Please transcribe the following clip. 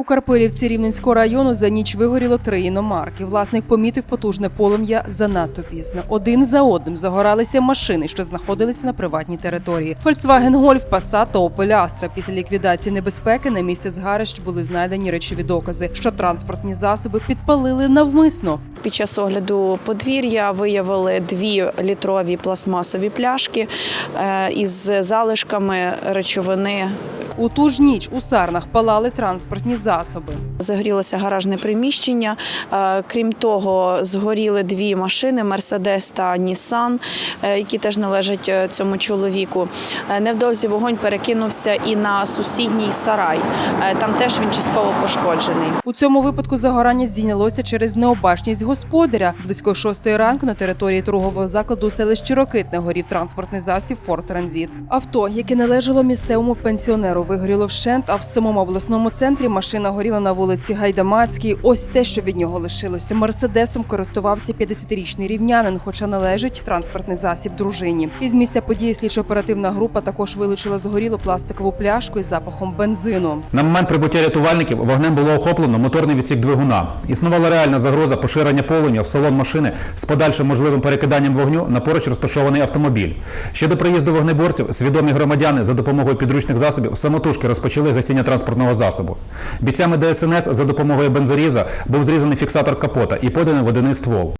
У Карпилівці Рівненського району за ніч вигоріло три іномарки. Власник помітив потужне полум'я занадто пізно. Один за одним загоралися машини, що знаходилися на приватній території. Volkswagen Golf, Passat та Opel Astra. Після ліквідації небезпеки на місці згарищ були знайдені речові докази, що транспортні засоби підпалили навмисно. Під час огляду подвір'я виявили дві літрові пластмасові пляшки е, із залишками речовини. У ту ж ніч у Сарнах палали транспортні засоби. Загорілося гаражне приміщення. Е, Крім того, згоріли дві машини Мерседес та Нісан, які теж належать е, цьому чоловіку. Е, Невдовзі вогонь перекинувся і на сусідній сарай. Е, Там теж він частково пошкоджений. У цьому випадку загорання здійнялося через необачність господаря. Близько шостої ранку на території торгового закладу у селищі Рокитне горів транспортний засіб Форт Транзит. Авто, яке належало місцевому пенсіонеру, вигоріло вщент, а в самому обласному центрі машина горіла на вулиці Гайдамацькій. Ось те, що від нього лишилося. Мерседесом користувався 50-річний рівнянин, хоча належить транспортний засіб дружині. Із місця події слідчо-оперативна група також вилучила згорілу пластикову пляшку із запахом бензину. На момент прибуття рятувальників вогнем було охоплено моторний відсік двигуна. Існувала реальна загроза поширення полум'я в салон машини з подальшим можливим перекиданням вогню на поруч розташований автомобіль. Ще до приїзду вогнеборців свідомі громадяни за допомогою підручних засобів самотужки розпочали гасіння транспортного засобу. Бійцями ДСНС за допомогою бензоріза був зрізаний фіксатор капота і поданий водяний ствол.